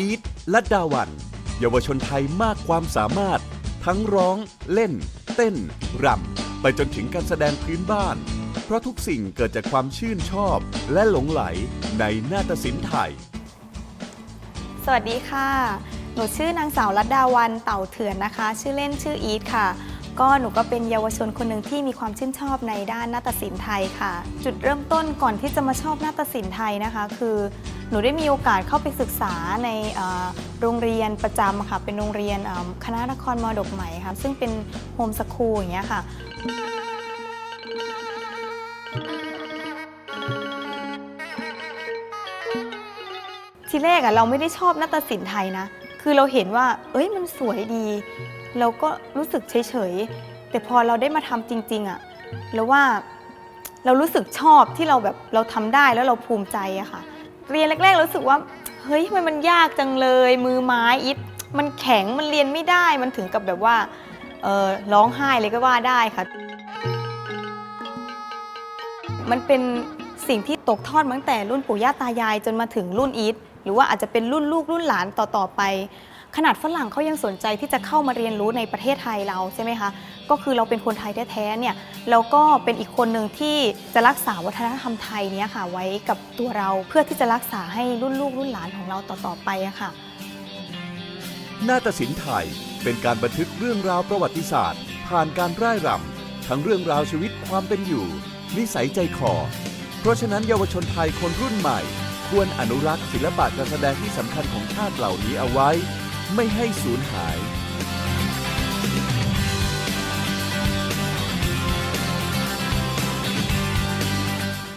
อีทลัดดาวัน เยาวชนไทยมากความสามารถ ทั้งร้อง เล่น เต้น รำ ไปจนถึงการแสดงพื้นบ้าน เพราะทุกสิ่งเกิดจากความชื่นชอบ และหลงไหลในนาฏศิลป์ไทย สวัสดีค่ะ หนูชื่อนางสาวรัตดาวันเต่าเถื่อนนะคะ ชื่อเล่นชื่ออีทค่ะ ก็หนูก็เป็นเยาวชนคนหนึ่งที่มีความชื่นชอบในด้านนาฏศิลป์ไทยค่ะ จุดเริ่มต้นก่อนที่จะมาชอบนาฏศิลป์ไทยนะคะ คือ หนูได้มีโอกาสเข้าไปศึกษาในโรงเรียนประจำค่ะ เป็นโรงเรียนคณะนครมรดกใหม่ค่ะ ซึ่งเป็นโฮมสคูลอย่างเงี้ยค่ะทีแรกอะเราไม่ได้ชอบนาฏศิลป์ไทยนะ คือเราเห็นว่า เอ้ยมันสวยดี เราก็รู้สึกเฉยๆ แต่พอเราได้มาทำจริง ๆอะแล้วว่าเรารู้สึกชอบที่เราแบบเราทำได้แล้วเราภูมิใจอะค่ะ เรียนแรกๆเรารู้สึกว่าเฮ้ยทำไมมันยากจังเลย มือไม้อิฟมันแข็งมันเรียนไม่ได้มันถึงกับแบบว่าเออร้องไห้เลยก็ว่าได้ค่ะ มันเป็นสิ่งที่ตกทอดมาตั้งแต่รุ่นปู่ย่าตายายจนมาถึงรุ่นอีท หรือว่าอาจจะเป็นรุ่นลูกรุ่นหลานต่อๆไป ขนาดฝรั่งเขายังสนใจที่จะเข้ามาเรียนรู้ในประเทศไทยเราใช่ไหมคะก็คือเราเป็นคนไทยแท้ๆเนี่ยเราก็เป็นอีกคนหนึ่งที่จะรักษาวัฒนธรรมไทยเนี้ยค่ะไว้กับตัวเราเพื่อที่จะรักษาให้รุ่นลูกรุ่นหลานของเราต่อๆไปอะค่ะ นาฏศิลป์ไทยเป็นการบันทึกเรื่องราวประวัติศาสตร์ ผ่านการร่ายรำทั้งเรื่องราวชีวิตความเป็นอยู่ นิสัยใจคอ เพราะฉะนั้นเยาวชนไทยคนรุ่นใหม่ ควรอนุรักษ์ศิลปะการแสดงที่สำคัญของชาติเหล่านี้เอาไว้ ไม่ให้สูญหาย